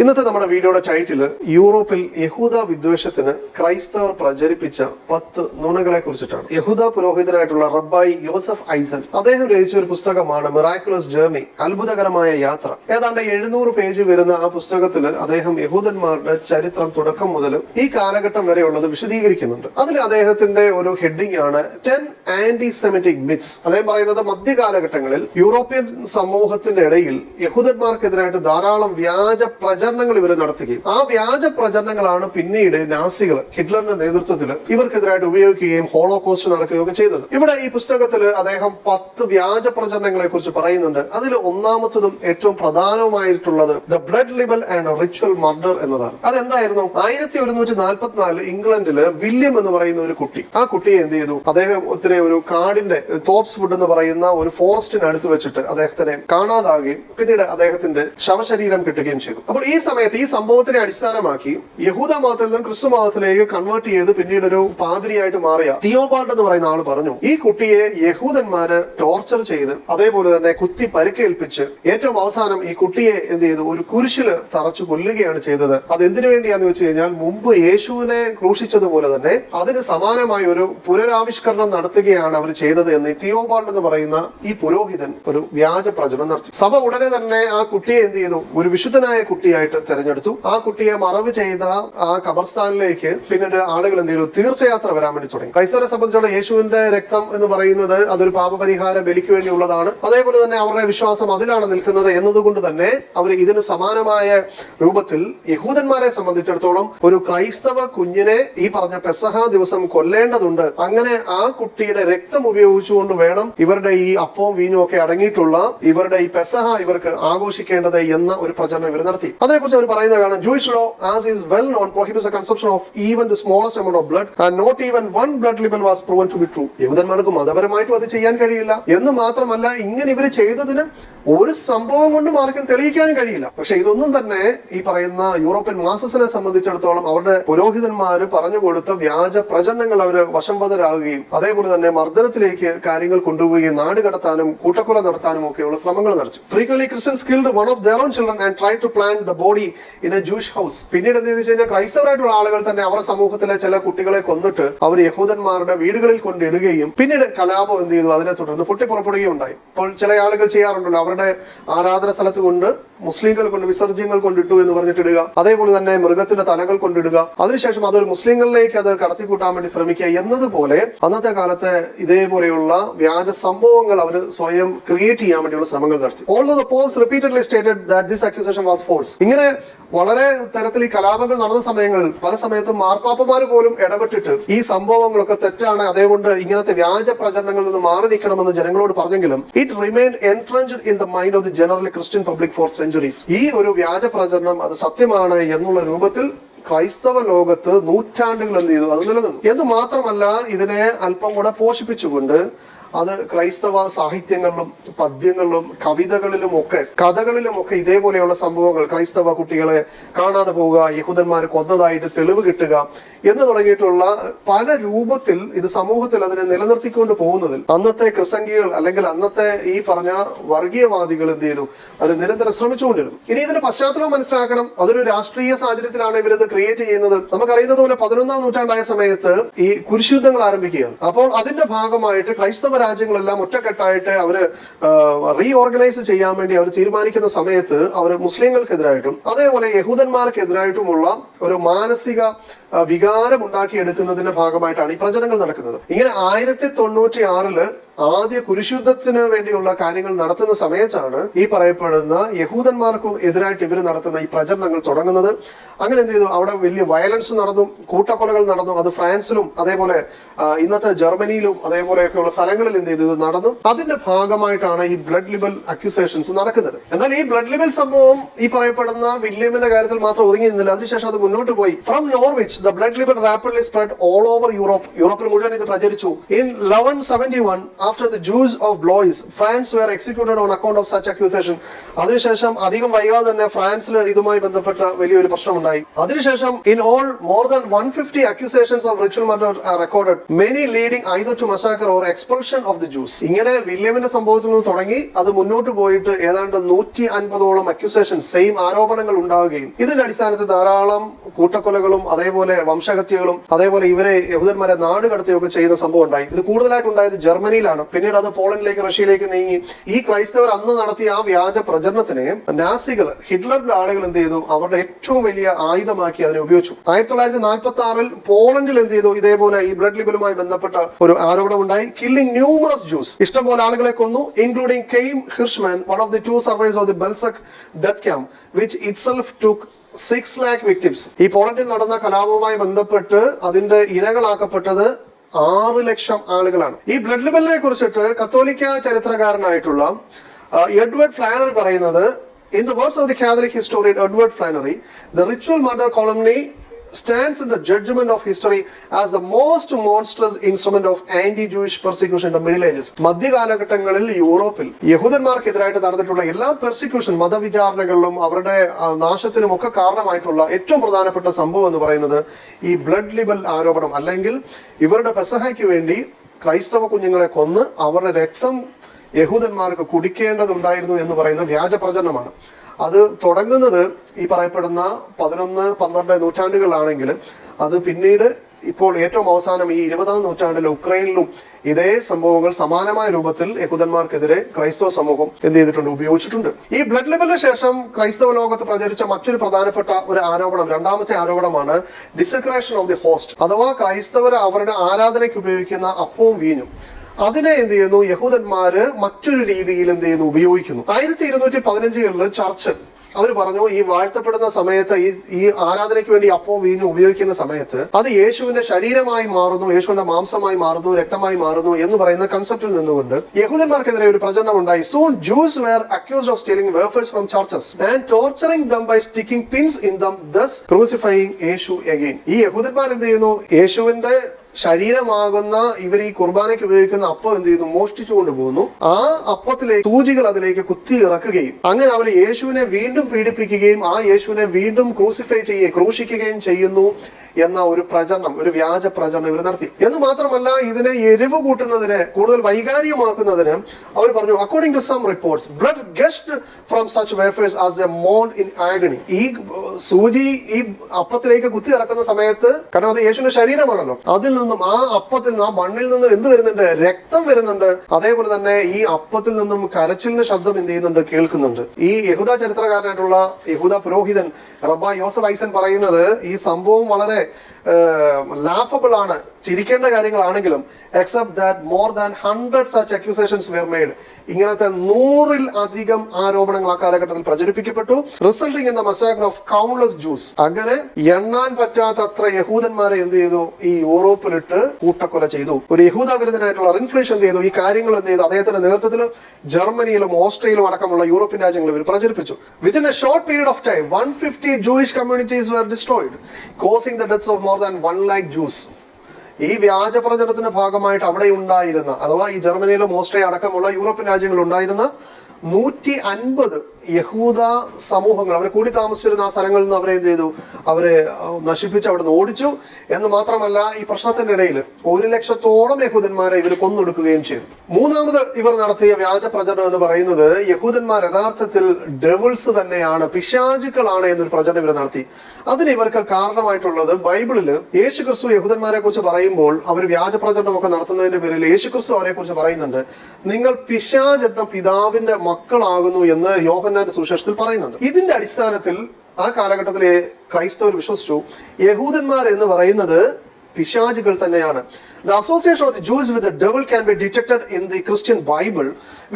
ഇന്നത്തെ നമ്മുടെ വീഡിയോയുടെ ടൈറ്റിൽ യൂറോപ്പിൽ യഹൂദ വിദ്വേഷത്തിന് ക്രൈസ്തവർ പ്രചരിപ്പിച്ച പത്ത് നുണകളെ കുറിച്ചിട്ടാണ്. യഹൂദ പുരോഹിതനായിട്ടുള്ള റബ്ബായി യോസഫ് ഐസൻ അദ്ദേഹം രചിച്ച ഒരു പുസ്തകമാണ് മിറാക്കുലസ് ജേർണി അത്ഭുതകരമായ യാത്ര. ഏതാണ്ട് എഴുന്നൂറ് പേജ് വരുന്ന ആ പുസ്തകത്തിൽ അദ്ദേഹം യഹൂദന്മാരുടെ ചരിത്രം തുടക്കം മുതൽ ഈ കാലഘട്ടം വരെയുള്ളത് വിശദീകരിക്കുന്നുണ്ട്. അതിൽ അദ്ദേഹത്തിന്റെ ഒരു ഹെഡിംഗ് ആണ് ടെൻ ആന്റി സെമിറ്റിക് മിത്സ്. അദ്ദേഹം പറയുന്നത് മധ്യകാലഘട്ടങ്ങളിൽ യൂറോപ്യൻ സമൂഹത്തിന്റെ ഇടയിൽ യഹൂദന്മാർക്കെതിരായിട്ട് ധാരാളം വ്യാജ പ്രചരണങ്ങൾ ഇവർ നടത്തുകയും ആ വ്യാജ പ്രചരണങ്ങളാണ് പിന്നീട് നാസികൾ ഹിറ്റ്ലറിന്റെ നേതൃത്വത്തിൽ ഇവർക്കെതിരായിട്ട് ഉപയോഗിക്കുകയും ഹോളോകോസ്റ്റ് നടക്കുകയും ഒക്കെ ചെയ്തത്. ഇവിടെ ഈ പുസ്തകത്തിൽ അദ്ദേഹം പത്ത് വ്യാജ പ്രചരണങ്ങളെ കുറിച്ച് പറയുന്നുണ്ട്. അതിൽ ഒന്നാമത്തതും ഏറ്റവും പ്രധാനവുമായിട്ടുള്ളത് the blood libel and ritual murder എന്നതാണ്. അതെന്തായിരുന്നു? ആയിരത്തി ഒരുന്നൂറ്റി നാൽപ്പത്തിനാല് ഇംഗ്ലണ്ടിൽ വില്യം എന്ന് പറയുന്ന ഒരു കുട്ടി ആ കുട്ടിയെ എന്ത് ചെയ്തു? അദ്ദേഹം ഒത്തിരി ഒരു കാടിന്റെ തോപ്സ് വുഡ് എന്ന് പറയുന്ന ഒരു ഫോറസ്റ്റിന് അടുത്ത് വെച്ചിട്ട് അദ്ദേഹത്തിനെ കാണാതാകുകയും പിന്നീട് അദ്ദേഹത്തിന്റെ ശവശരീരം കിട്ടുകയും ചെയ്തു. അപ്പോൾ ഈ സമയത്ത് ഈ സംഭവത്തിനെ അടിസ്ഥാനമാക്കി യഹൂദ മതത്തിൽ നിന്നും ക്രിസ്തു മതത്തിലേക്ക് കൺവേർട്ട് ചെയ്ത് പിന്നീട് ഒരു പാതിരിയായിട്ട് മാറിയ തിയോബാൾഡ് എന്ന് പറയുന്ന ആൾ പറഞ്ഞു ഈ കുട്ടിയെ യഹൂദന്മാര് ടോർച്ചർ ചെയ്ത് അതേപോലെ തന്നെ കുത്തി പരിക്കേൽപ്പിച്ച് ഏറ്റവും അവസാനം ഈ കുട്ടിയെ എന്ത് ചെയ്തു? ഒരു കുരിശിൽ തറച്ചു കൊല്ലുകയാണ് ചെയ്തത്. അത് എന്തിനു വേണ്ടിയാന്ന് വെച്ച് കഴിഞ്ഞാൽ മുമ്പ് യേശുവിനെ ക്രൂശിച്ചതുപോലെ തന്നെ അതിന് സമാനമായ ഒരു പുനരാവിഷ്കരണം നടത്തുകയാണ് അവർ ചെയ്തത് എന്ന് ഈ തിയോബാൾഡ് എന്ന് പറയുന്ന ഈ പുരോഹിതൻ ഒരു വ്യാജ പ്രചരണം നടത്തി. സഭ ഉടനെ തന്നെ ആ കുട്ടിയെ എന്ത് ചെയ്തു? ഒരു വിശുദ്ധനായ കുട്ടിയായിട്ട് തെരഞ്ഞെടുത്തു. ആ കുട്ടിയെ മറവ് ചെയ്ത ആ കബർസ്ഥാനിലേക്ക് പിന്നീട് ആളുകൾ എന്ത് ചെയ്തു? തീർത്ഥയാത്ര വരാൻ വേണ്ടി തുടങ്ങി. ക്രൈസ്തവരെ സംബന്ധിച്ചിടത്തോളം യേശുവിന്റെ രക്തം എന്ന് പറയുന്നത് അതൊരു പാപപരിഹാര ബലിക്ക് വേണ്ടിയുള്ളതാണ് അതേപോലെ തന്നെ അവരുടെ വിശ്വാസം അതിലാണ് നിൽക്കുന്നത് എന്നതുകൊണ്ട് തന്നെ അവർ ഇതിന് സമാനമായ രൂപത്തിൽ യഹൂദന്മാരെ സംബന്ധിച്ചിടത്തോളം ഒരു ക്രൈസ്തവ കുഞ്ഞിനെ ഈ പറഞ്ഞ പെസഹ ദിവസം കൊല്ലേണ്ടതുണ്ട്. അങ്ങനെ ആ കുട്ടിയുടെ രക്തം ഉപയോഗിച്ചുകൊണ്ട് വേണം ഇവരുടെ ഈ അപ്പവും വീഞ്ഞും ഒക്കെ അടങ്ങിയിട്ടുള്ള ഇവരുടെ ഈ പെസഹ ഇവർക്ക് ആഘോഷിക്കേണ്ടത് എന്ന ഒരു പ്രചരണം ഇവർ നടത്തി. അതിനെക്കുറിച്ച് അവർ പറയുന്നത് കാണാം. Jewish law as is well known prohibits the of even the smallest amount of blood and not even one blood libel was proven to be true യഹൂദന്മാർക്ക് മതപരമായിട്ടും അത് ചെയ്യാൻ കഴിയില്ല. എന്ന് മാത്രമല്ല ഇങ്ങനെ ഇവർ ചെയ്തതിന് ഒരു സംഭവം കൊണ്ട് ആർക്കും തെളിയിക്കാനും കഴിയില്ല. പക്ഷെ ഇതൊന്നും തന്നെ ഈ പറയുന്ന യൂറോപ്യൻ മാസസിനെ സംബന്ധിച്ചിടത്തോളം അവരുടെ പുരോഹിതന്മാർ പറഞ്ഞു കൊടുത്ത വ്യാജ പ്രചരണങ്ങൾ അവർ വശംവദരാകുകയും അതേപോലെ തന്നെ മർദ്ദനത്തിലേക്ക് കാര്യങ്ങൾ കൊണ്ടുപോവുകയും നാട് കടത്താനും കൂട്ടക്കൊല നടത്താനും ഒക്കെയുള്ള ശ്രമങ്ങൾ നടത്തി. Frequently Christians killed one of their own children and try to plant the body in a Jewish house പിന്നീട് എന്ത് വെച്ച് കഴിഞ്ഞാൽ ക്രൈസ്തവരായിട്ടുള്ള ആളുകൾ തന്നെ അവരുടെ സമൂഹത്തിലെ ചില കുട്ടികളെ കൊന്നിട്ട് അവർ യഹൂദന്മാരുടെ വീടുകളിൽ കൊണ്ടിടുകയും പിന്നീട് കലാപം എന്ത് ചെയ്തു? അതിനെ തുടർന്ന് പൊട്ടിപ്പുറപ്പെടുകയും ഉണ്ടായി. ഇപ്പോൾ ചില ആളുകൾ ചെയ്യാറുണ്ടല്ലോ. അവരുടെ ആരാധന സ്ഥലത്ത് കൊണ്ട് മുസ്ലിങ്ങൾ കൊണ്ട് വിസർജ്യങ്ങൾ കൊണ്ടിട്ടു എന്ന് പറഞ്ഞിട്ടിടുക. അതേപോലെ തന്നെ മൃഗത്തിന്റെ തലകൾ കൊണ്ടിടുക. അതിനുശേഷം അതൊരു മുസ്ലിങ്ങളിലേക്ക് അത് കടത്തിക്കൂട്ടാൻ വേണ്ടി ശ്രമിക്കുക എന്നതുപോലെ അന്നത്തെ കാലത്ത് ഇതേപോലെയുള്ള വ്യാജ സംഭവങ്ങൾ അവർ സ്വയം ക്രിയേറ്റ് ചെയ്യാൻ വേണ്ടിയുള്ള ശ്രമങ്ങൾ നടത്തി. All repeatedly that this accusation was false ഇങ്ങനെ വളരെ തരത്തിൽ ഈ കലാപങ്ങൾ നടന്ന സമയങ്ങളിൽ പല സമയത്തും മാർപ്പാപ്പമാർ പോലും ഇടപെട്ടിട്ട് ഈ സംഭവങ്ങളൊക്കെ തെറ്റാണ് അതേകൊണ്ട് ഇങ്ങനത്തെ വ്യാജ പ്രചരണങ്ങളിൽ നിന്ന് മാറി നിൽക്കണമെന്ന് ജനങ്ങളോട് പറഞ്ഞെങ്കിലും it remain entrenched in the mind of the general Christian public for centuries ഈ ഒരു വ്യാജ പ്രചരണം അത് സത്യമാണ് എന്നുള്ള രൂപത്തിൽ ക്രൈസ്തവ ലോകത്ത് നൂറ്റാണ്ടുകൾ എന്ത് ചെയ്തു? അത് നിലനിന്നു. എന്ന് മാത്രമല്ല ഇതിനെ അല്പം കൂടെ പോഷിപ്പിച്ചുകൊണ്ട് അത് ക്രൈസ്തവ സാഹിത്യങ്ങളിലും പദ്യങ്ങളിലും കവിതകളിലും ഒക്കെ കഥകളിലും ഒക്കെ ഇതേപോലെയുള്ള സംഭവങ്ങൾ ക്രൈസ്തവ കുട്ടികളെ കാണാതെ പോവുക യഹൂദന്മാർ കൊന്നതായിട്ട് തെളിവ് കിട്ടുക എന്ന് തുടങ്ങിയിട്ടുള്ള പല രൂപത്തിൽ ഇത് സമൂഹത്തിൽ അതിനെ നിലനിർത്തിക്കൊണ്ട് പോകുന്നതിൽ അന്നത്തെ ക്രിസംഗികൾ അല്ലെങ്കിൽ അന്നത്തെ ഈ പറഞ്ഞ വർഗീയവാദികൾ എന്ത് ചെയ്തു? അത് നിരന്തരം ശ്രമിച്ചുകൊണ്ടിരുന്നു. ഇനി ഇതിന്റെ പശ്ചാത്തലം മനസ്സിലാക്കണം. അതൊരു രാഷ്ട്രീയ സാഹചര്യത്തിലാണ് ഇവരിത് ക്രിയേറ്റ് ചെയ്യുന്നത്. നമുക്കറിയുന്നത് പോലെ പതിനൊന്നാം നൂറ്റാണ്ടായ സമയത്ത് ഈ കുരിശുദ്ധങ്ങൾ ആരംഭിക്കുകയാണ്. അപ്പോൾ അതിന്റെ ഭാഗമായിട്ട് ക്രൈസ്തവ രാജ്യങ്ങളെല്ലാം ഒറ്റക്കെട്ടായിട്ട് അവർ റീഓർഗനൈസ് ചെയ്യാൻ വേണ്ടി അവർ തീരുമാനിക്കുന്ന സമയത്ത് അവർ മുസ്ലിങ്ങൾക്കെതിരായിട്ടും അതേപോലെ യഹൂദന്മാർക്കെതിരായിട്ടുമുള്ള ഒരു മാനസിക വികാരം ഉണ്ടാക്കിയെടുക്കുന്നതിന്റെ ഭാഗമായിട്ടാണ് ഈ പ്രചരണങ്ങൾ നടക്കുന്നത്. ഇങ്ങനെ ആയിരത്തി തൊണ്ണൂറ്റി ആറിൽ ആദ്യ കുരിശുദ്ധത്തിന് വേണ്ടിയുള്ള കാര്യങ്ങൾ നടത്തുന്ന സമയത്താണ് ഈ പറയപ്പെടുന്ന യഹൂദന്മാർക്ക് എതിരായിട്ട് ഇവർ നടത്തുന്ന ഈ പ്രചരണങ്ങൾ തുടങ്ങുന്നത്. അങ്ങനെ എന്ത് ചെയ്തു? അവിടെ വലിയ വയലൻസ് നടന്നു കൂട്ടക്കൊലകൾ നടന്നു. അത് ഫ്രാൻസിലും അതേപോലെ ഇന്നത്തെ ജർമ്മനിയിലും അതേപോലെയൊക്കെയുള്ള സ്ഥലങ്ങളിൽ എന്ത് ചെയ്തു? നടന്നു. അതിന്റെ ഭാഗമായിട്ടാണ് ഈ ബ്ലഡ് ലിബൽ അക്യൂസേഷൻസ് നടക്കുന്നത്. എന്നാൽ ഈ ബ്ലഡ് ലിബൽ സംഭവം ഈ പറയപ്പെടുന്ന വില്യമിന്റെ കാര്യത്തിൽ മാത്രം ഒതുങ്ങി നിന്നില്ല. അതിനുശേഷം അത് മുന്നോട്ട് പോയി. From Norwich the blood libel rapidly spread all over Europe യൂറോപ്പിൽ മുഴുവൻ ഇത് പ്രചരിച്ചു. In eleven seventy one after the Jews of Blois France were executed on account of such accusation അതിനുശേഷം അധികം വൈകാതെ തന്നെ ഫ്രാൻസിൽ ഇതുമായി ബന്ധപ്പെട്ട വലിയൊരു പ്രശ്നമുണ്ടായി. അതിനുശേഷം in all more than one fifty accusations of ritual murder recorded many leading either massacre or expulsion of the Jews ഇങ്ങനെ വില്യമിന്റെ സംഭവത്തിൽ നിന്ന് തുടങ്ങി അത് മുന്നോട്ട് പോയിട്ട് ഏതാണ്ട് നൂറ്റി അൻപതോളം അക്യൂസേഷൻ സെയിം ആരോപണങ്ങൾ ഉണ്ടാവുകയും ഇതിന്റെ അടിസ്ഥാനത്തിൽ ധാരാളം കൂട്ടക്കൊലകളും അതേപോലെ വംശഹത്യകളും അതേപോലെ ഇവരെ യഹൂദന്മാരെ നാടുകടത്തുകയൊക്കെ ചെയ്യുന്ന സംഭവം ഉണ്ടായി. ഇത് കൂടുതലായിട്ട് ഉണ്ടായത് ജർമ്മനിയിലാണ് പിന്നീട് അത് പോളണ്ടിലേക്ക് റഷ്യയിലേക്ക് നീങ്ങി. ഈ ക്രൈസ്തവർ അന്ന് നടത്തിയ ആ വ്യാജ പ്രചരണത്തിനെ നാസികൾ ഹിറ്റ്ലറിന്റെ ആളുകൾ എന്ത് ചെയ്തു? അവരുടെ ഏറ്റവും വലിയ ആയുധമാക്കി അതിനെ ഉപയോഗിച്ചു. ആയിരത്തി തൊള്ളായിരത്തി നാൽപ്പത്തി ആറിൽ പോളണ്ടിൽ എന്ത് ചെയ്തു? ഇതേപോലെ ഈ ബ്ലഡ് ലിബലുമായി ബന്ധപ്പെട്ട ഒരു ആരോപണം ഉണ്ടായി കില്ലിംഗ് ന്യൂമറസ് ജ്യൂസ് ഇഷ്ടംപോലെ ആളുകളെ കൊന്നു including Chaim Hirschmann one of the two survivors of the Belzec death camp which itself took six lakh victims ഈ പോളണ്ടിൽ നടന്ന കലാപവുമായി ബന്ധപ്പെട്ട് അതിന്റെ ഇരകളാക്കപ്പെട്ടത് ആറ് ലക്ഷം ആളുകളാണ്. ഈ ബ്ലഡ് ലിബലിനെ കുറിച്ചിട്ട് കത്തോലിക്ക ചരിത്രകാരനായിട്ടുള്ള എഡ്വേർഡ് ഫ്ലാനറി പറയുന്നത് in the words of the Catholic historian Edward Flannery the ritual murder calumny stands in the judgment of history as the most monstrous instrument of anti-Jewish persecution in the Middle Ages. മധ്യകാലഘട്ടങ്ങളിൽ യൂറോപ്പിൽ യഹൂദന്മാർക്കെതിരായിട്ട് നടന്നിട്ടുള്ള എല്ലാ persecution മതവിചാരണകളിലും അവരുടെ നാശത്തിനും ഒക്കെ കാരണമായിട്ടുള്ള ഏറ്റവും പ്രധാനപ്പെട്ട സംഭവം എന്ന് പറയുന്നത് ഈ ബ്ലഡ് ലിബൽ ആരോപണം അല്ലെങ്കിൽ ഇവരുടെ പെസഹയ്ക്ക് വേണ്ടി ക്രൈസ്തവ കുഞ്ഞുങ്ങളെ കൊന്ന് അവരുടെ രക്തം യഹൂദന്മാർക്ക് കുടിക്കേണ്ടതുണ്ടായിരുന്നു എന്ന് പറയുന്ന വ്യാജ പ്രചരണമാണ്. അത് തുടങ്ങുന്നത് ഈ പറയപ്പെടുന്ന പതിനൊന്ന് പന്ത്രണ്ട് നൂറ്റാണ്ടുകളാണെങ്കിലും അത് പിന്നീട് ഇപ്പോൾ ഏറ്റവും അവസാനം ഈ ഇരുപതാം നൂറ്റാണ്ടിൽ ഉക്രൈനിലും ഇതേ സംഭവങ്ങൾ സമാനമായ രൂപത്തിൽ യഹൂദന്മാർക്കെതിരെ ക്രൈസ്തവ സമൂഹം എന്ത് ചെയ്തിട്ടുണ്ട്? ഉപയോഗിച്ചിട്ടുണ്ട്. ഈ ബ്ലഡ് ലെവലിന് ശേഷം ക്രൈസ്തവ ലോകത്ത് പ്രചരിച്ച മറ്റൊരു പ്രധാനപ്പെട്ട ഒരു ആരോപണം രണ്ടാമത്തെ ആരോപണമാണ് ഡിസക്രേഷൻ ഓഫ് ദി ഹോസ്റ്റ് അഥവാ ക്രൈസ്തവർ അവരുടെ ആരാധനയ്ക്ക് ഉപയോഗിക്കുന്ന അപ്പവും വീഞ്ഞും. അതിനെ എന്ത് ചെയ്യുന്നു? യഹൂദന്മാര് മറ്റൊരു രീതിയിൽ എന്ത് ചെയ്യുന്നു? ഉപയോഗിക്കുന്നു. ആയിരത്തി ഇരുന്നൂറ്റി പതിനഞ്ചുകളിൽ ചർച്ച് അവർ പറഞ്ഞു ഈ വാഴ്ത്തപ്പെടുന്ന സമയത്ത് ഈ ഈ ആരാധനയ്ക്ക് വേണ്ടി അപ്പോ വീഞ്ഞു ഉപയോഗിക്കുന്ന സമയത്ത് അത് യേശുവിന്റെ ശരീരമായി മാറുന്നു യേശുവിന്റെ മാംസമായി മാറുന്നു രക്തമായി മാറുന്നു എന്ന് പറയുന്ന കൺസെപ്റ്റിൽ നിന്നുകൊണ്ട് യഹൂദന്മാർക്കെതിരെ ഒരു പ്രചരണം ഉണ്ടായി. Soon Jews were accused of stealing wafers from churches and torturing them by sticking pins in them thus crucifying Yeshu again ഈ യഹൂദന്മാർ എന്ത് ചെയ്യുന്നു? യേശുവിന്റെ ശരീരമാകുന്ന ഇവർ ഈ കുർബാനയ്ക്ക് ഉപയോഗിക്കുന്ന അപ്പം എന്ത് ചെയ്യുന്നു? മോഷ്ടിച്ചു കൊണ്ടുപോകുന്നു. ആ അപ്പത്തിലേക്ക് സൂചികൾ അതിലേക്ക് കുത്തി ഇറക്കുകയും അങ്ങനെ അവർ യേശുവിനെ വീണ്ടും പീഡിപ്പിക്കുകയും ആ യേശുവിനെ വീണ്ടും ക്രൂസിഫൈ ചെയ്യുകയും ക്രൂശിക്കുകയും ചെയ്യുന്നു. എന്ന ഒരു പ്രചരണം ഒരു വ്യാജ പ്രചരണം ഇവർ നടത്തി. എന്ന് മാത്രമല്ല ഇതിനെ എരിവ് കൂട്ടുന്നതിന് കൂടുതൽ വൈകാരികമാക്കുന്നതിന് അവർ പറഞ്ഞു according to some reports blood gushed from such wafers a moan in agony ഈ സൂചി ഈ അപ്പത്തിലേക്ക് കുത്തി ഇറക്കുന്ന സമയത്ത് കാരണം അത് യേശുവിന്റെ ശരീരമാണല്ലോ. അതിൽ നിന്നും ആ അപ്പത്തിൽ നിന്നും ആ മണ്ണിൽ നിന്നും എന്ത് വരുന്നുണ്ട്? രക്തം വരുന്നുണ്ട്. അതേപോലെ തന്നെ ഈ അപ്പത്തിൽ നിന്നും കരച്ചിലിന്റെ ശബ്ദം എന്ത് ചെയ്യുന്നുണ്ട്? കേൾക്കുന്നുണ്ട്. ഈ യഹൂദ ചരിത്രകാരനായിട്ടുള്ള യഹൂദ പുരോഹിതൻ റബ്ബ യോസഫ് ഐസൻ പറയുന്നത് ഈ സംഭവം വളരെ que ലാഫബിൾ ആണ്. ചിരിക്കേണ്ട കാര്യങ്ങളാണെങ്കിലും except that more than hundred such accusations were made ഇങ്ങനത്തെ നൂറിൽ അധികം ആരോപണങ്ങൾ ആ കാലഘട്ടത്തിൽ പ്രചരിപ്പിക്കപ്പെട്ടു. Resulting in the massacre of countless Jews അങ്ങനെ എണ്ണാൻ പറ്റാത്തത്ര യഹൂദന്മാരെ എന്ത് ചെയ്തു? ഈ യൂറോപ്പിലിട്ട് കൂട്ടക്കൊല ചെയ്തു. ഒരു യഹൂദ വിരുദ്ധനായിട്ടുള്ള റിൻഫ്ലേഷൻ എന്ത് ചെയ്തു? ഈ കാര്യങ്ങൾ എന്ത് ചെയ്തു? അദ്ദേഹത്തിന്റെ നേതൃത്വത്തിൽ ജർമ്മനിയിലും ഓസ്ട്രേലിയയിലും അടക്കമുള്ള യൂറോപ്യൻ രാജ്യങ്ങളിൽ ഇവർ പ്രചരിപ്പിച്ചു. Within a short period of time one fifty Jewish communities were destroyed causing the deaths of more than one lakh Jews ഈ വ്യാജ പ്രചരണത്തിന്റെ ഭാഗമായിട്ട് അവിടെ ഉണ്ടായിരുന്ന അഥവാ ഈ ജർമ്മനിയിലെ മോസ്റ്റേ അടക്കമുള്ള യൂറോപ്യൻ രാജ്യങ്ങളിൽ ഉണ്ടായിരുന്ന നൂറ്റി അൻപത് യഹൂദ സമൂഹങ്ങൾ അവർ കൂടി താമസിച്ചിരുന്ന ആ സ്ഥലങ്ങളിൽ നിന്ന് അവരെ എന്ത് ചെയ്തു? അവരെ നശിപ്പിച്ച് അവിടെ നിന്ന് ഓടിച്ചു. എന്ന് മാത്രമല്ല ഈ പ്രശ്നത്തിന്റെ ഇടയിൽ ഒരു ലക്ഷത്തോളം യഹൂദന്മാരെ ഇവർ കൊന്നൊടുക്കുകയും ചെയ്തു. മൂന്നാമത് ഇവർ നടത്തിയ വ്യാജ പ്രചരണം എന്ന് പറയുന്നത് യഹൂദന്മാർ യഥാർത്ഥത്തിൽ ഡെവിൾസ് തന്നെയാണ് പിശാചുക്കളാണ് എന്നൊരു പ്രചരണം ഇവർ നടത്തി. അതിന് ഇവർക്ക് കാരണമായിട്ടുള്ളത് ബൈബിളിൽ യേശു ക്രിസ്തു യഹൂദന്മാരെ കുറിച്ച് പറയുമ്പോൾ അവർ വ്യാജ പ്രചരണമൊക്കെ നടത്തുന്നതിന്റെ പേരിൽ യേശു ക്രിസ്തു അവരെ കുറിച്ച് പറയുന്നുണ്ട് നിങ്ങൾ പിശാജ് എന്ന പിതാവിന്റെ മക്കളാകുന്നു എന്ന് യോഹന്നാന്റെ സുശേഷത്തിൽ പറയുന്നുണ്ട്. ഇതിന്റെ അടിസ്ഥാനത്തിൽ ആ കാലഘട്ടത്തിലെ ക്രൈസ്തവർ വിശ്വസിച്ചു. യഹൂദന്മാർ എന്ന് പറയുന്നത് പിശാചുകൾ തന്നെയാണ്. The association of the Jews with the devil can be detected in the Christian Bible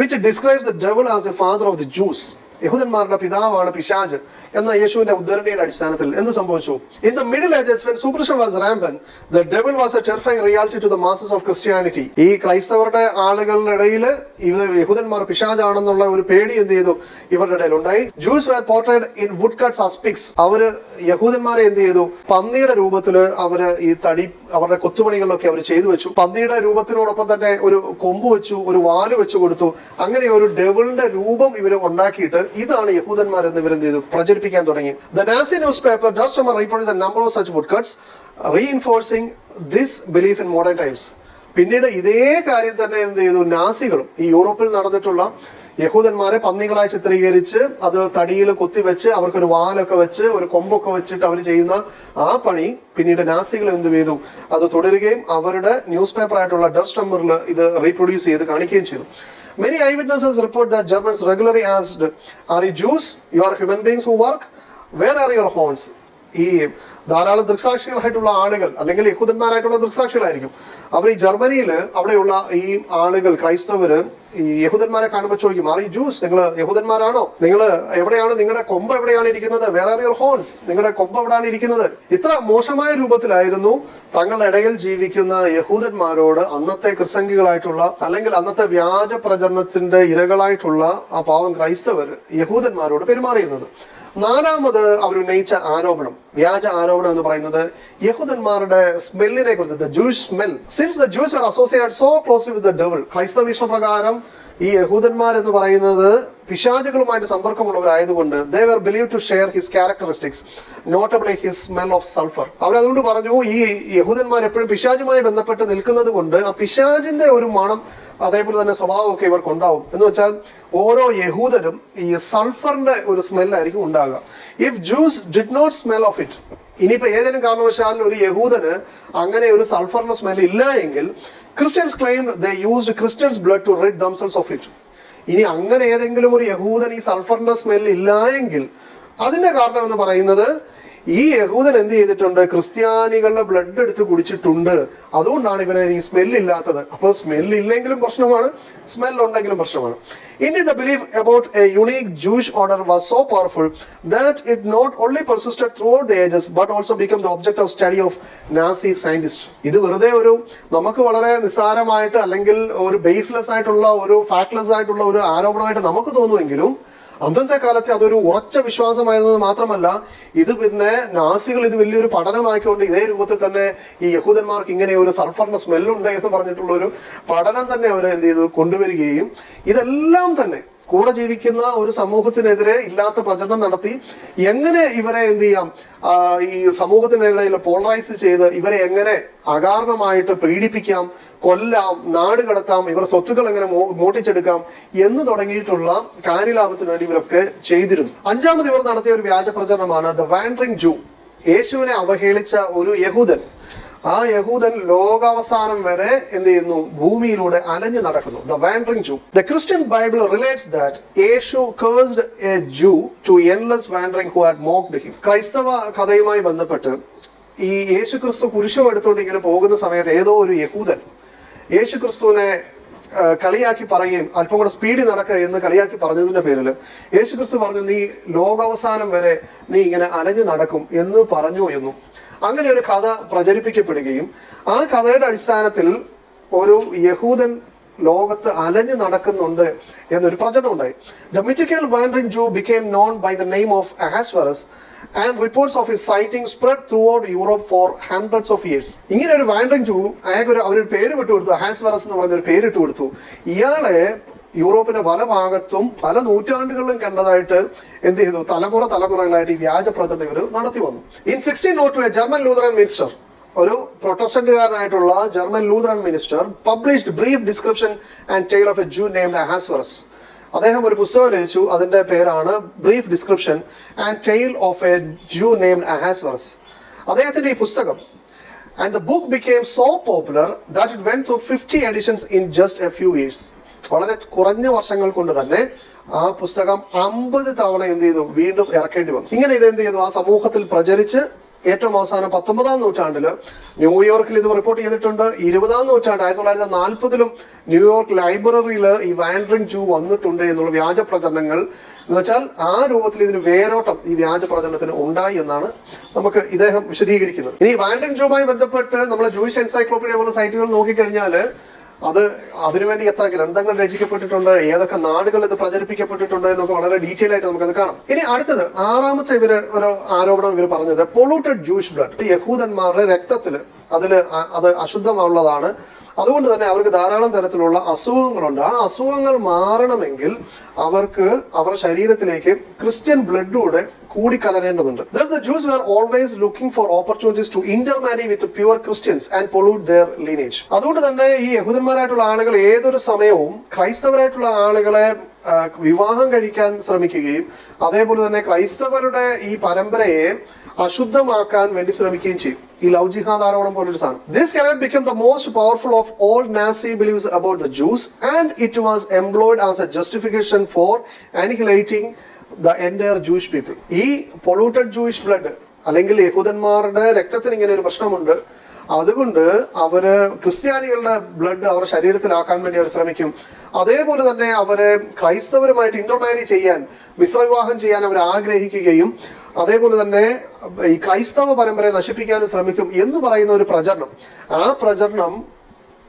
which describes the devil as a father of the Jews യഹൂദന്മാരുടെ പിതാവാണ് പിശാജ് എന്ന യേശുവിന്റെ ഉദ്ധരണിയുടെ അടിസ്ഥാനത്തിൽ എന്ത് സംഭവിച്ചു? In the Middle Ages when superstition was rampant the devil was a terrifying reality to the masses of Christianity ഈ ക്രൈസ്തവരുടെ ആളുകളുടെ ഇടയിൽ ഇത് യഹൂദന്മാർ പിശാജാണെന്നുള്ള ഒരു പേടി എന്ത് ചെയ്തു? ഇവരുടെ ഇടയിൽ ഉണ്ടായി Jews were portrayed in woodcuts as pigs അവർ യഹൂദന്മാരെ എന്ത് ചെയ്തു? പന്നിയുടെ രൂപത്തിൽ അവർ ഈ തടി അവരുടെ കൊത്തുപണികളിലൊക്കെ അവർ ചെയ്തു വെച്ചു. പന്നിയുടെ രൂപത്തിനോടൊപ്പം തന്നെ ഒരു കൊമ്പ് വെച്ചു ഒരു വാൽ വെച്ചു കൊടുത്തു. അങ്ങനെ ഒരു ഡെവിളിന്റെ രൂപം ഇവർ ഉണ്ടാക്കിയിട്ട് ഇതാണ് യഹൂദന്മാർ എന്ന് ഇവരെന്ത് ചെയ്തു? പ്രചരിപ്പിക്കാൻ തുടങ്ങി. The Nazi newspaper dust a number of such woodcuts reinforcing this belief in modern times പിന്നീട് ഇതേ കാര്യം തന്നെ എന്ത് ചെയ്തു? നാസികളും ഈ യൂറോപ്പിൽ നടന്നിട്ടുള്ള യഹൂദന്മാരെ പന്നികളായി ചിത്രീകരിച്ച് അത് തടിയിൽ കുത്തിവെച്ച് അവർക്കൊരു വാലൊക്കെ വെച്ച് ഒരു കൊമ്പൊക്കെ വെച്ചിട്ട് അവർ ചെയ്യുന്ന ആ പണി പിന്നീട് നാസികൾ എന്ത് ചെയ്തു? അത് തുടരുകയും അവരുടെ ന്യൂസ് പേപ്പർ ആയിട്ടുള്ള ഡസ്റ്റംബറിൽ ഇത് റീപ്രൊഡ്യൂസ് ചെയ്ത് കാണിക്കുകയും ചെയ്തു. Many eyewitnesses report that Germans regularly asked, Are you Jews? You are human beings who work? Where are your horns? ഈ ധാരാളം ദൃക്സാക്ഷികളായിട്ടുള്ള ആളുകൾ അല്ലെങ്കിൽ യഹൂദന്മാരായിട്ടുള്ള ദൃക്സാക്ഷികളായിരിക്കും. അവർ ഈ ജർമ്മനിയിൽ അവിടെയുള്ള ഈ ആളുകൾ ക്രൈസ്തവര് ഈ യഹൂദന്മാരെ കാണുമ്പോൾ ചോദിക്കും ആർ ഈ ജൂസ് നിങ്ങൾ യഹൂദന്മാരാണോ? നിങ്ങൾ എവിടെയാണ്? നിങ്ങളുടെ കൊമ്പ് എവിടെയാണ് ഇരിക്കുന്നത്? വേർ ആർ യുവർ ഹോൺസ് നിങ്ങളുടെ കൊമ്പ് എവിടെയാണ് ഇരിക്കുന്നത്? ഇത്ര മോശമായ രൂപത്തിലായിരുന്നു തങ്ങളുടെ ഇടയിൽ ജീവിക്കുന്ന യഹൂദന്മാരോട് അന്നത്തെ ക്രിസംഗികളായിട്ടുള്ള അല്ലെങ്കിൽ അന്നത്തെ വ്യാജ പ്രചരണത്തിന്റെ ഇരകളായിട്ടുള്ള ആ പാവം ക്രൈസ്തവർ യഹൂദന്മാരോട് പെരുമാറിയിരുന്നത്. നാലാമത് അവർ ഉന്നയിച്ച ആരോപണം വ്യാജ ആരോപണം. എന്ന് പറയുന്നത് യഹൂദന്മാരുടെ സ്മെല്ലിനെ കുറിച്ച് Jews smell since the Jews are associate so closely with the devil ക്രൈസ്തവ വീക്ഷണ പ്രകാരം ഈ യഹൂദന്മാർ എന്ന് പറയുന്നത് പിശാചുകളുമായിട്ട് സമ്പർക്കമുള്ളവരായതുകൊണ്ട് they were believe to share his characteristics notably his smell of sulphur അവരതുകൊണ്ട് പറഞ്ഞു ഈ യഹൂദന്മാർ എപ്പോഴും പിശാചുമായി ബന്ധപ്പെട്ട് നിൽക്കുന്നത് കൊണ്ട് ആ പിശാചിന്റെ ഒരു മണം അതേപോലെ തന്നെ സ്വഭാവമൊക്കെ ഇവർക്ക് ഉണ്ടാവും. എന്ന് വെച്ചാൽ ഓരോ യഹൂദരും ഈ സൾഫറിന്റെ ഒരു സ്മെല്ലായിരിക്കും ഉണ്ടാകുക. If Jews did not smell of it ഇനിയിപ്പോ ഏതെങ്കിലും കാരണവശാൽ ഒരു യഹൂദന് അങ്ങനെ ഒരു സൾഫറിന്റെ സ്മെൽ ഇല്ല എങ്കിൽ Christians claim they used Christians blood to rid themselves of it ഇനി അങ്ങനെ ഏതെങ്കിലും ഒരു യഹൂദൻ ഈ സൾഫറിന്റെ സ്മെൽ ഇല്ല എങ്കിൽ അതിന്റെ കാരണം എന്ന് പറയുന്നത് ഈ യഹൂദൻ എന്ത് ചെയ്തിട്ടുണ്ട്? ക്രിസ്ത്യാനികളുടെ ബ്ലഡ് എടുത്ത് കുടിച്ചിട്ടുണ്ട്. അതുകൊണ്ടാണ് ഇവന് ഈ സ്മെല്ലില്ലാത്തത് അപ്പോൾ സ്മെല്ലില്ലെങ്കിലും പ്രശ്നമാണ് സ്മെൽ ഉണ്ടെങ്കിലും പ്രശ്നമാണ്. In the belief about a unique Jewish odour was so powerful that it not only persisted throughout the ages but also become the object of study of Nazi scientist ഇത് വെറുതെ ഒരു നമുക്ക് വളരെ നിസ്സാരമായിട്ട് അല്ലെങ്കിൽ ഒരു ബേസ്ലെസ് ആയിട്ടുള്ള ഒരു ഫാക്ട്ലെസ് ആയിട്ടുള്ള ഒരു ആരോപണമായിട്ട് നമുക്ക് തോന്നുമെങ്കിലും അന്നത്തെ കാലത്തെ അതൊരു ഉറച്ച വിശ്വാസമായിരുന്നത് മാത്രമല്ല ഇത് പിന്നെ നാസികൾ ഇത് വലിയൊരു പഠനമാക്കിക്കൊണ്ട് ഇതേ രൂപത്തിൽ തന്നെ ഈ യഹൂദന്മാർക്ക് ഇങ്ങനെ ഒരു സൾഫറിന്റെ സ്മെല്ലുണ്ട് എന്ന് പറഞ്ഞിട്ടുള്ള ഒരു പഠനം തന്നെ അവർ എന്ത് ചെയ്തു? കൊണ്ടുവരികയും ഇതെല്ലാം തന്നെ കൂടെ ജീവിക്കുന്ന ഒരു സമൂഹത്തിനെതിരെ ഇല്ലാത്ത പ്രചരണം നടത്തി എങ്ങനെ ഇവരെ എന്ത് ചെയ്യാം? ഈ സമൂഹത്തിനിടയിൽ പോളറൈസ് ചെയ്ത് ഇവരെ എങ്ങനെ അകാരണമായിട്ട് പീഡിപ്പിക്കാം കൊല്ലാം നാട് കടത്താം ഇവർ സ്വത്തുക്കൾ എങ്ങനെ മൂട്ടിച്ചെടുക്കാം എന്ന് തുടങ്ങിയിട്ടുള്ള കാര്യലാഭത്തിന് വേണ്ടി ഇവരൊക്കെ ചെയ്തിരുന്നു. അഞ്ചാമത് ഇവർ നടത്തിയ ഒരു വ്യാജ പ്രചരണമാണ് ദ വാൻഡറിംഗ് ജൂ. യേശുവിനെ അവഹേളിച്ച ഒരു യഹൂദൻ ആ യഹൂദൻ ലോകാവസാനം വരെ എന്ത് ചെയ്യുന്നു? ഭൂമിയിലൂടെ അലഞ്ഞു നടക്കുന്നു. The wandering Jew the Christian Bible relates that Yeshu cursed a Jew to endless wandering who had mocked him ക്രൈസ്തവ കഥയുമായി ബന്ധപ്പെട്ട് ഈ യേശു ക്രിസ്തു കുരിശും എടുത്തുകൊണ്ട് ഇങ്ങനെ പോകുന്ന സമയത്ത് ഏതോ ഒരു യഹൂദൻ യേശു ക്രിസ്തുവിനെ കളിയാക്കി പറയുകയും അല്പം കൂടെ സ്പീഡിൽ നടക്കുക എന്ന് കളിയാക്കി പറഞ്ഞതിന്റെ പേരിൽ യേശു ക്രിസ്തു പറഞ്ഞു നീ ലോകാവസാനം വരെ നീ ഇങ്ങനെ അലഞ്ഞു നടക്കും എന്ന് പറഞ്ഞു എന്നും അങ്ങനെ ഒരു കഥ പ്രചരിപ്പിക്കപ്പെടുകയും ആ കഥയുടെ അടിസ്ഥാനത്തിൽ ഒരു യഹൂദൻ ലോകത്ത് അലഞ്ഞു നടക്കുന്നുണ്ട് എന്നൊരു പ്രചരണം ഉണ്ടായി. The mythical wandering Jew became known by the name of Ahasuerus and reports of his sighting spread throughout Europe for hundreds of years ഇങ്ങനെ ഒരു വാൻഡറിംഗ് ജൂ അയാൾക്ക് ഒരു അവരൊരു പേര് വിട്ടു കൊടുത്തു അഹാസ്വറസ് എന്ന് പറയുന്ന ഒരു പേര് ഇട്ട് കൊടുത്തു ഇയാളെ യൂറോപ്പിന്റെ പല ഭാഗത്തും പല നൂറ്റാണ്ടുകളിലും കണ്ടതായിട്ട് എന്ത് ചെയ്തു? തലമുറ തലമുറകളായിട്ട് ഈ വ്യാജ പ്രചരണം ഇവർ നടത്തി വന്നു. In sixteen naught a German Lutheran minister ഒരു പ്രൊട്ടസ്റ്റന്റുകാരനായിട്ടുള്ള German Lutheran minister published brief description and tale of a Jew named Ahasuerus അദ്ദേഹം ഒരു പുസ്തകം രചിച്ചു. അതിന്റെ പേരാണ് brief description and tale of a Jew named Ahasuerus അദ്ദേഹത്തിന്റെ ഈ പുസ്തകം and the book became so popular that it went through fifty editions in just a few years വളരെ കുറഞ്ഞ വർഷങ്ങൾ കൊണ്ട് തന്നെ ആ പുസ്തകം അമ്പത് തവണ എന്ത് ചെയ്തു? വീണ്ടും ഇറക്കേണ്ടി വന്നു. ഇങ്ങനെ ഇത് എന്ത് ചെയ്തു? ആ സമൂഹത്തിൽ പ്രചരിച്ച് ഏറ്റവും അവസാനം പത്തൊമ്പതാം നൂറ്റാണ്ടിൽ ന്യൂയോർക്കിൽ ഇത് റിപ്പോർട്ട് ചെയ്തിട്ടുണ്ട്. ഇരുപതാം നൂറ്റാണ്ട് ആയിരത്തി തൊള്ളായിരത്തി നാൽപ്പതിലും ന്യൂയോർക്ക് ലൈബ്രറിയിൽ ഈ വാൻഡറിംഗ് ജൂ വന്നിട്ടുണ്ട് എന്നുള്ള വ്യാജ പ്രചരണങ്ങൾ. എന്ന് വെച്ചാൽ ആ രൂപത്തിൽ ഇതിന് വേരോട്ടം ഈ വ്യാജ പ്രചരണത്തിന് ഉണ്ടായി എന്നാണ് നമുക്ക് ഇദ്ദേഹം വിശദീകരിക്കുന്നത്. ഇനി വാൻഡറിംഗ് ജൂവുമായി ബന്ധപ്പെട്ട് നമ്മൾ ജൂയിഷ് എൻസൈക്ലോപ്പീഡിയ പോലുള്ള സൈറ്റുകൾ നോക്കിക്കഴിഞ്ഞാൽ അത് അതിനുവേണ്ടി എത്ര ഗ്രന്ഥങ്ങൾ രചിക്കപ്പെട്ടിട്ടുണ്ട് ഏതൊക്കെ നാടുകൾ ഇത് പ്രചരിപ്പിക്കപ്പെട്ടിട്ടുണ്ട് എന്നൊക്കെ വളരെ ഡീറ്റെയിൽ ആയിട്ട് നമുക്കത് കാണാം. ഇനി അടുത്തത് ആറാമത്തെ ഇവർ ഒരു ആരോപണം ഇവർ പറഞ്ഞത് പൊളൂട്ടഡ് ജൂഷ് ബ്ലഡ് യഹൂദന്മാരുടെ രക്തത്തിൽ അതിൽ അത് അശുദ്ധമുള്ളതാണ് അതുകൊണ്ട് തന്നെ അവർക്ക് ധാരാളം തരത്തിലുള്ള അസുഖങ്ങളുണ്ട്. ആ അസുഖങ്ങൾ മാറണമെങ്കിൽ അവർക്ക് അവരുടെ ശരീരത്തിലേക്ക് ക്രിസ്ത്യൻ ബ്ലഡൂടെ കൂടിക്കലരേണ്ടതുണ്ട്. Thus the Jews were always looking for opportunities to intermarry with pure Christians and pollute their lineage അതുകൊണ്ട് തന്നെ ഈ യഹൂദന്മാരായിട്ടുള്ള ആളുകൾ ഏതൊരു സമയവും ക്രൈസ്തവരായിട്ടുള്ള ആളുകളെ വിവാഹം കഴിക്കാൻ ശ്രമിക്കുകയും അതേപോലെ തന്നെ ക്രൈസ്തവരുടെ ഈ പരമ്പരയെ അശുദ്ധമാക്കാൻ വേണ്ടി ശ്രമിക്കുകയും ചെയ്യും. ഈ ലവ് ജിഹാദ് ആരോപണം പോലൊരു സാധനം. This canard become the most powerful of all Nazi believes about the Jews and it was employed as a justification for annihilating the entire Jewish people ഈ പൊളൂട്ടഡ് ജൂയിഷ് ബ്ലഡ് അല്ലെങ്കിൽ യഹൂദന്മാരുടെ രക്തത്തിന് ഇങ്ങനെ ഒരു പ്രശ്നമുണ്ട്. അതുകൊണ്ട് അവർ ക്രിസ്ത്യാനികളുടെ ബ്ലഡ് അവരുടെ ശരീരത്തിലാക്കാൻ വേണ്ടി അവർ ശ്രമിക്കും. അതേപോലെ തന്നെ അവർ ക്രൈസ്തവരുമായിട്ട് ഇന്റർമാരി ചെയ്യാൻ മിശ്രവിവാഹം ചെയ്യാൻ അവർ ആഗ്രഹിക്കുകയും അതേപോലെ തന്നെ ഈ ക്രൈസ്തവ പരമ്പരയെ നശിപ്പിക്കാനും ശ്രമിക്കും എന്ന് പറയുന്ന ഒരു പ്രചരണം. ആ പ്രചരണം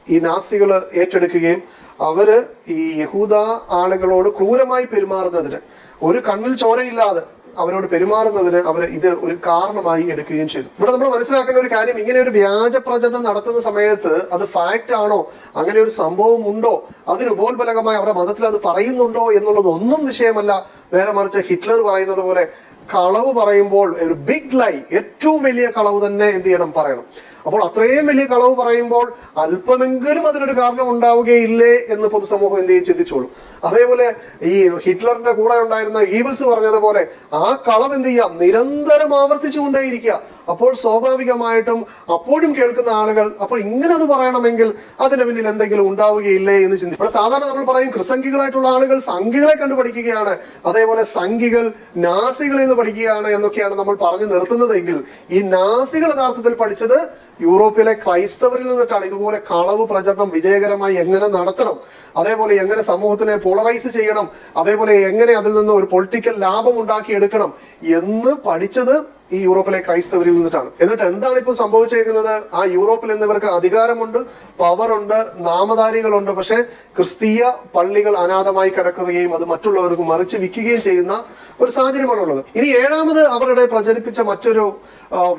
ഈ നാസികൾ ഏറ്റെടുക്കുകയും അവർ ഈ യഹൂദ ആളുകളോട് ക്രൂരമായി പെരുമാറുന്നതിന് ഒരു കണ്ണിൽ ചോരയില്ലാതെ അവരോട് പെരുമാറുന്നതിന് അവർ ഇത് ഒരു കാരണമായി എടുക്കുകയും ചെയ്തു. ഇവിടെ നമ്മൾ മനസ്സിലാക്കേണ്ട ഒരു കാര്യം ഇങ്ങനെ ഒരു വ്യാജ പ്രചരണം നടത്തുന്ന സമയത്ത് അത് ഫാക്റ്റ് ആണോ? അങ്ങനെ ഒരു സംഭവം ഉണ്ടോ? അതിന് ഉപോത്ബലകമായി അവരുടെ മതത്തിൽ അത് പറയുന്നുണ്ടോ എന്നുള്ളത് ഒന്നും വിഷയമല്ല. നേരെ മറിച്ച് ഹിറ്റ്ലർ പറയുന്നത് പോലെ കളവ് പറയുമ്പോൾ ഒരു ബിഗ് ലൈ ഏറ്റവും വലിയ കളവ് തന്നെ എന്ത് ചെയ്യണം? പറയണം. അപ്പോൾ അത്രയും വലിയ കളവ് പറയുമ്പോൾ അല്പമെങ്കിലും അതിനൊരു കാരണം ഉണ്ടാവുകയില്ലേ എന്ന് പൊതുസമൂഹം എന്ത് ചെയ്യും? ചിന്തിച്ചോളൂ. അതേപോലെ ഈ ഹിറ്റ്ലറിന്റെ കൂടെ ഉണ്ടായിരുന്ന ഈബിൾസ് പറഞ്ഞതുപോലെ ആ കളവ് എന്ത് ചെയ്യാം? നിരന്തരം ആവർത്തിച്ചു കൊണ്ടേയിരിക്കുക അപ്പോൾ സ്വാഭാവികമായിട്ടും അപ്പോഴും കേൾക്കുന്ന ആളുകൾ അപ്പോൾ ഇങ്ങനെ അത് പറയണമെങ്കിൽ അതിന് പിന്നിൽ എന്തെങ്കിലും ഉണ്ടാവുകയില്ലേ എന്ന് ചിന്തിക്കും ഇവിടെ സാധാരണ നമ്മൾ പറയും ക്രിസംഖികളായിട്ടുള്ള ആളുകൾ സംഖികളെ കണ്ടു പഠിക്കുകയാണ് അതേപോലെ സംഖികൾ നാസികളിൽ നിന്ന് പഠിക്കുകയാണ് എന്നൊക്കെയാണ് നമ്മൾ പറഞ്ഞു നിർത്തുന്നതെങ്കിൽ ഈ നാസികൾ യഥാർത്ഥത്തിൽ പഠിച്ചത് യൂറോപ്പിലെ ക്രൈസ്തവരിൽ നിന്നിട്ടാണ്. ഇതുപോലെ കളവ് പ്രചരണം വിജയകരമായി എങ്ങനെ നടത്തണം അതേപോലെ എങ്ങനെ സമൂഹത്തിനെ പോളറൈസ് ചെയ്യണം അതേപോലെ എങ്ങനെ അതിൽ നിന്ന് ഒരു പൊളിറ്റിക്കൽ ലാഭം ഉണ്ടാക്കിയെടുക്കണം എന്ന് പഠിച്ചത് ഈ യൂറോപ്പിലെ ക്രൈസ്തവരിൽ നിന്നിട്ടാണ്. എന്നിട്ട് എന്താണ് ഇപ്പോൾ സംഭവിച്ചേക്കുന്നത്? ആ യൂറോപ്പിൽ എന്നിവർക്ക് അധികാരമുണ്ട് പവറുണ്ട് നാമധാരികളുണ്ട്. പക്ഷെ ക്രിസ്തീയ പള്ളികൾ അനാഥമായി കിടക്കുകയും അത് മറ്റുള്ളവർക്ക് മറിച്ച് വിൽക്കുകയും ചെയ്യുന്ന ഒരു സാഹചര്യമാണുള്ളത് ഇനി ഏഴാമത് അവരുടെ പ്രചരിപ്പിച്ച മറ്റൊരു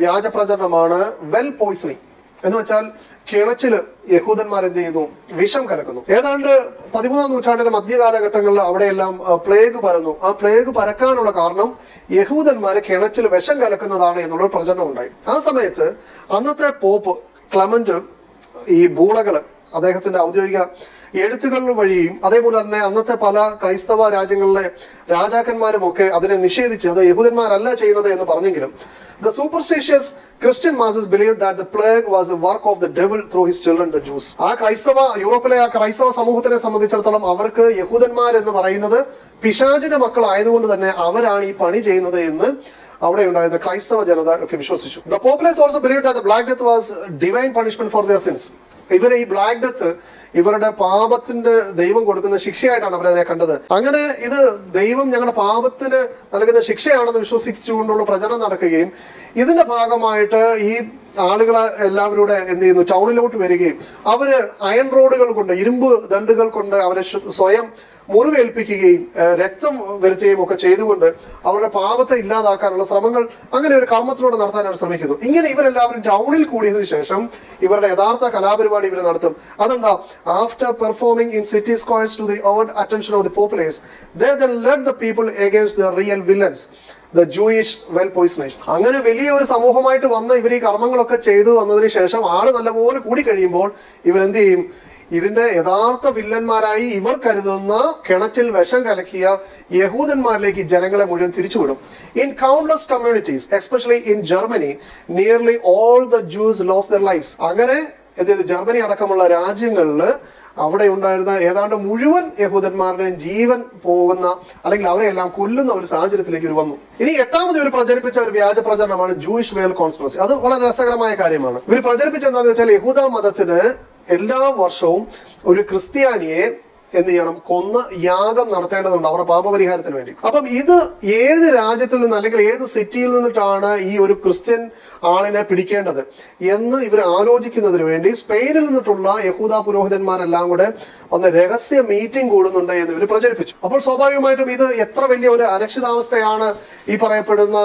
വ്യാജ പ്രചരണമാണ് വെൽ പോയിസണിങ്. എന്ന് വെച്ചാൽ കിണച്ചിൽ യഹൂദന്മാർ എന്ത് ചെയ്യുന്നു? വിഷം കലക്കുന്നു. ഏതാണ്ട് പതിമൂന്നാം നൂറ്റാണ്ടിന്റെ മധ്യകാലഘട്ടങ്ങളിൽ അവിടെയെല്ലാം പ്ലേഗ് പരന്നു. ആ പ്ലേഗ് പരക്കാനുള്ള കാരണം യഹൂദന്മാര് കിണച്ചിൽ വിഷം കലക്കുന്നതാണ് എന്നുള്ള ഒരു പ്രചരണം ഉണ്ടായി ആ സമയത്ത് അന്നത്തെ പോപ്പ് ക്ലമന്റ് ഈ ബൂളകൾ അദ്ദേഹത്തിന്റെ ഔദ്യോഗിക എഴുത്തുകൾ വഴിയും അതേപോലെ തന്നെ അന്നത്തെ പല ക്രൈസ്തവ രാജ്യങ്ങളിലെ രാജാക്കന്മാരും ഒക്കെ അതിനെ നിഷേധിച്ച് അത് യഹൂദന്മാരല്ല ചെയ്യുന്നത് എന്ന് പറഞ്ഞെങ്കിലും the superstitious Christian masses believe that the plague was work of the devil through his children the Jews ആ ക്രൈസ്തവ യൂറോപ്പിലെ ആ ക്രൈസ്തവ സമൂഹത്തിനെ സംബന്ധിച്ചിടത്തോളം അവർക്ക് യഹൂദന്മാർ എന്ന് പറയുന്നത് പിശാചിന്റെ മക്കളായതുകൊണ്ട് തന്നെ അവരാണ് ഈ പണി ചെയ്യുന്നത് എന്ന് അവിടെ ഉണ്ടായിരുന്ന ക്രൈസ്തവ ജനത ഒക്കെ വിശ്വസിച്ചു. The populace also believe that the Black Death was divine punishment for their sins ഇവരെ ഈ ബ്ലാക്ക് ഡെത്ത് ഇവരുടെ പാപത്തിന്റെ ദൈവം കൊടുക്കുന്ന ശിക്ഷയായിട്ടാണ് അവരതിനെ കണ്ടത്. അങ്ങനെ ഇത് ദൈവം ഞങ്ങളുടെ പാപത്തിന് നൽകുന്ന ശിക്ഷയാണെന്ന് വിശ്വസിച്ചുകൊണ്ടുള്ള പ്രചരണം നടക്കുകയും ഇതിന്റെ ഭാഗമായിട്ട് ഈ ആളുകൾ എല്ലാവരുടെ എന്ത് ചെയ്യുന്നു? ടൗണിലോട്ട് വരികയും അവർ അയൺ റോഡുകൾ കൊണ്ട് ഇരുമ്പ് ദണ്ടുകൾ കൊണ്ട് അവരെ സ്വയം മുറിവേൽപ്പിക്കുകയും രക്തം വരുത്തുകയും ഒക്കെ ചെയ്തുകൊണ്ട് അവരുടെ പാപത്തെ ഇല്ലാതാക്കാനുള്ള ശ്രമങ്ങൾ അങ്ങനെ ഒരു കർമ്മത്തിലൂടെ നടത്താനാണ് ശ്രമിക്കുന്നു. ഇങ്ങനെ ഇവരെല്ലാവരും ടൗണിൽ കൂടിയതിനു ശേഷം ഇവരുടെ യഥാർത്ഥ കലാപരിപാടി ഇവർ നടത്തും. അതെന്താ? After performing in city squares to the on attention of the populace they led the people against the real villains the Jewish well poisoners അങ്ങനെ വലിയ ഒരു സമൂഹമായിട്ട് വന്ന ഇവർ ഈ കർമ്മങ്ങളൊക്കെ ചെയ്തു വന്നതിന് ശേഷം ആൾ നല്ലപോലെ കൂടി കഴിയുമ്പോൾ ഇവരെന്ത് ചെയ്യും? ഇതിന്റെ യഥാർത്ഥ വില്ലന്മാരായി ഇവർ കരുതുന്ന കിണറ്റിൽ വിഷം കലക്കിയ യഹൂദന്മാരിലേക്ക് ജനങ്ങളെ മുഴുവൻ തിരിച്ചുവിടും. In countless communities especially in Germany nearly all the Jews lost their life അങ്ങനെ ജർമ്മനി അടക്കമുള്ള രാജ്യങ്ങളിൽ അവിടെ ഉണ്ടായിരുന്ന ഏതാണ്ട് മുഴുവൻ യഹൂദന്മാരുടെയും ജീവൻ പോകുന്ന അല്ലെങ്കിൽ അവരെ എല്ലാം കൊല്ലുന്ന ഒരു സാഹചര്യത്തിലേക്ക് ഇവർ വന്നു. ഇനി എട്ടാമത് ഇവർ പ്രചരിപ്പിച്ച ഒരു വ്യാജ പ്രചരണമാണ് ജൂയിഷ് വേൽ കോൺസ്പിറസി അത് വളരെ രസകരമായ കാര്യമാണ്. ഇവർ പ്രചരിപ്പിച്ച എന്താണെന്ന് വെച്ചാൽ യഹൂദ മതത്തിന് എല്ലാ വർഷവും ഒരു ക്രിസ്ത്യാനിയെ എന്ത് ചെയ്യണം? കൊന്ന് യാഗം നടത്തേണ്ടതുണ്ട് അവരുടെ പാപപരിഹാരത്തിന് വേണ്ടി. അപ്പം ഇത് ഏത് രാജ്യത്തിൽ നിന്ന് അല്ലെങ്കിൽ ഏത് സിറ്റിയിൽ നിന്നിട്ടാണ് ഈ ഒരു ക്രിസ്ത്യൻ ആളിനെ പിടിക്കേണ്ടത് എന്ന് ഇവർ ആലോചിക്കുന്നതിന് വേണ്ടി സ്പെയിനിൽ നിന്നിട്ടുള്ള യഹൂദ പുരോഹിതന്മാരെല്ലാം കൂടെ വന്ന് രഹസ്യ മീറ്റിംഗ് കൂടുന്നുണ്ട് എന്ന് ഇവർ പ്രചരിപ്പിച്ചു. അപ്പോൾ സ്വാഭാവികമായിട്ടും ഇത് എത്ര വലിയ ഒരു അരക്ഷിതാവസ്ഥയാണ് ഈ പറയപ്പെടുന്ന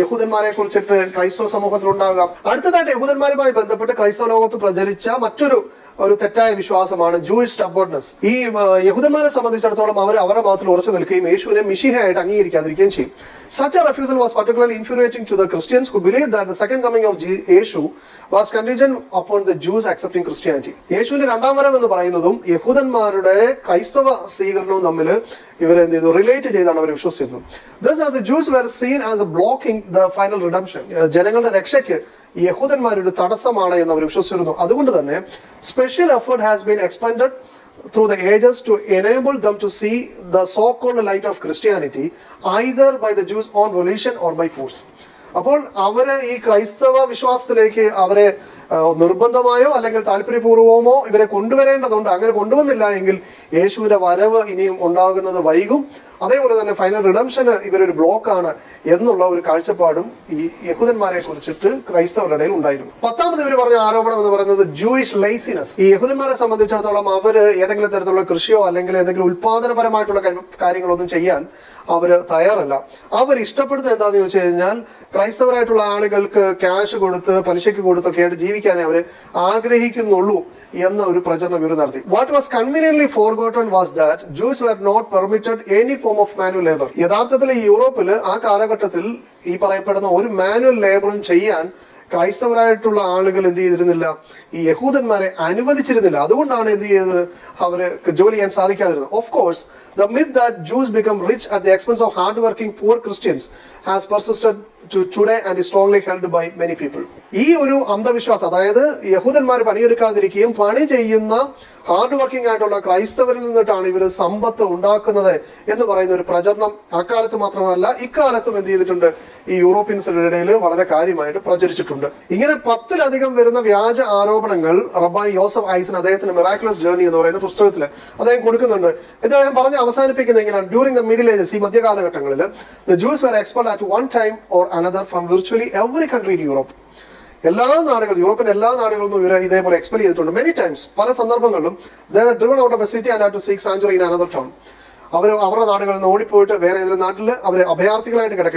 യഹൂദന്മാരെ കുറിച്ചിട്ട് ക്രൈസ്തവ സമൂഹത്തിൽ ഉണ്ടാകുക അടുത്തതായിട്ട് യഹൂദന്മാരുമായി ബന്ധപ്പെട്ട് ക്രൈസ്തവ ലോകത്ത് പ്രചരിച്ച മറ്റൊരു ഒരു തെറ്റായ വിശ്വാസമാണ് ജൂയിഷ് സ്റ്റബോർഡ്നസ് ഈ യഹൂദന്മാരെ സംബന്ധിച്ചിടത്തോളം അവർ അവരുടെ മതത്തിൽ ഉറച്ചു നിൽക്കുകയും യേശുവിനെ മിഷിഹയായിട്ട് അംഗീകരിക്കാതിരിക്കുകയും ചെയ്യും. Such a refusal was particularly infuriating to the Christians who believe the second coming of Je- Yeshu was contingent upon the Jews accepting Christianity യേശുവിന്റെ രണ്ടാം വരം എന്ന് പറയുന്നതും യഹൂദന്മാരുടെ ക്രൈസ്തവ സ്വീകരണവും തമ്മിൽ ഇവരെ എന്ത് ചെയ്തു? റിലേറ്റ് ചെയ്താണ് അവർ വിശ്വസിച്ചിരുന്നത്. Thus as a Jews were seen as a blocking the final redemption ജനങ്ങളുടെ രക്ഷയ്ക്ക് യഹൂദന്മാരൊരു തടസ്സമാണ് എന്ന് അവർ വിശ്വസിച്ചിരുന്നു. അതുകൊണ്ട് തന്നെ special effort has been expended through the ages to enable them to see the so called light of Christianity either by the Jews own volition or by force അപ്പോൾ അവരെ ഈ ക്രൈസ്തവ വിശ്വാസത്തിലേക്ക് അവരെ നിർബന്ധമായോ അല്ലെങ്കിൽ താല്പര്യപൂർവമോ ഇവരെ കൊണ്ടുവരേണ്ടതുണ്ട്. അങ്ങനെ കൊണ്ടുവന്നില്ല എങ്കിൽ യേശുവിന്റെ വരവ് ഇനിയും ഉണ്ടാകുന്നത് വൈകും. അതേപോലെ തന്നെ ഫൈനൽ റിഡംഷന് ഇവരൊരു ബ്ലോക്കാണ് എന്നുള്ള ഒരു കാഴ്ചപ്പാടും ഈ യഹൂദന്മാരെ കുറിച്ചിട്ട് ക്രൈസ്തവരുടെ ഇടയിൽ ഉണ്ടായിരുന്നു. പത്താമത് ഇവർ പറഞ്ഞ ആരോപണം എന്ന് പറയുന്നത് ജൂയിഷ് ലൈസിനസ് ഈ യഹൂദന്മാരെ സംബന്ധിച്ചിടത്തോളം അവർ ഏതെങ്കിലും തരത്തിലുള്ള കൃഷിയോ അല്ലെങ്കിൽ ഏതെങ്കിലും ഉൽപാദനപരമായിട്ടുള്ള കാര്യങ്ങളൊന്നും ചെയ്യാൻ അവർ തയ്യാറല്ല. അവർ ഇഷ്ടപ്പെടുന്നത് എന്താണെന്ന് ചോദിച്ചു കഴിഞ്ഞാൽ ക്രൈസ്തവരായിട്ടുള്ള ആളുകൾക്ക് ക്യാഷ് കൊടുത്ത് പലിശയ്ക്ക് കൊടുത്തൊക്കെ ആയിട്ട് ജീവിക്കാനേ അവർ ആഗ്രഹിക്കുന്നുള്ളൂ എന്ന ഒരു പ്രചരണം ഇവർ നടത്തി. What was conveniently forgotten was that Jews were not permitted any form of manual labour യഥാർത്ഥത്തിൽ ഈ യൂറോപ്പിൽ ആ കാലഘട്ടത്തിൽ ഈ പറയപ്പെടുന്ന ഒരു മാനുവൽ ലേബറും ചെയ്യാൻ ക്രൈസ്തവരായിട്ടുള്ള ആളുകൾ എന്ത് ചെയ്തിരുന്നില്ല ഈ യഹൂദന്മാരെ അനുവദിച്ചിരുന്നില്ല. അതുകൊണ്ടാണ് എന്ത് ചെയ്തത്? അവർ ജോലി ചെയ്യാൻ സാധിക്കാതിരുന്നത്. Of course the myth that Jews become rich at the expense of hard working poor Christians has persisted today and strongly held by many people ഈ ഒരു അന്ധവിശ്വാസം അതായത് യഹൂദന്മാർ പണിയെടുക്കാതിരിക്കുകയും പണി ചെയ്യുന്ന ഹാർഡ് വർക്കിംഗ് ആയിട്ടുള്ള ക്രൈസ്തവരിൽ നിന്നിട്ടാണ് ഇവർ സമ്പത്ത് ഉണ്ടാക്കുന്നത് എന്ന് പറയുന്ന ഒരു പ്രചരണം അക്കാലത്ത് മാത്രമല്ല ഇക്കാലത്തും എന്ത് ചെയ്തിട്ടുണ്ട്? ഈ യൂറോപ്യൻസിന്റെ ഇടയിൽ വളരെ കാര്യമായിട്ട് പ്രചരിച്ചിട്ടുണ്ട്. ഇങ്ങനെ പത്തിലധികം വരുന്ന വ്യാജ ആരോപണങ്ങൾ റബായ് യോസഫ് ഐസൻ അദ്ദേഹത്തിന്റെ മിറാക്കുലസ് ജേർണി എന്ന് പറയുന്ന പുസ്തകത്തിൽ അദ്ദേഹം കൊടുക്കുന്നുണ്ട്. ഇത് അദ്ദേഹം പറഞ്ഞ് അവസാനിപ്പിക്കുന്നത് എങ്ങനെയാണ്? ഡ്യൂറിംഗ് ദ മിഡിൽ ഏജസ് ഈ മധ്യകാലഘട്ടങ്ങളിൽ the Jews were expelled at one time or another from virtually every country in Europe എല്ലാ നാടുകളും യൂറോപ്പിൽ എല്ലാ നാടുകളിൽ നിന്നും ഇവരെ ഇതേപോലെ എക്സ്പെൽ ചെയ്തിട്ടുണ്ട്. മെനി ടൈംസ് പല സന്ദർഭങ്ങളിലും driven out of a city and to seek sanctuary in another town അവർ അവരുടെ നാടുകളിൽ നിന്ന് ഓടിപ്പോയിട്ട് വേറെ ഏതെങ്കിലും നാട്ടിൽ അവർ അഭയാർത്ഥികളായിട്ട് കിടക്കുക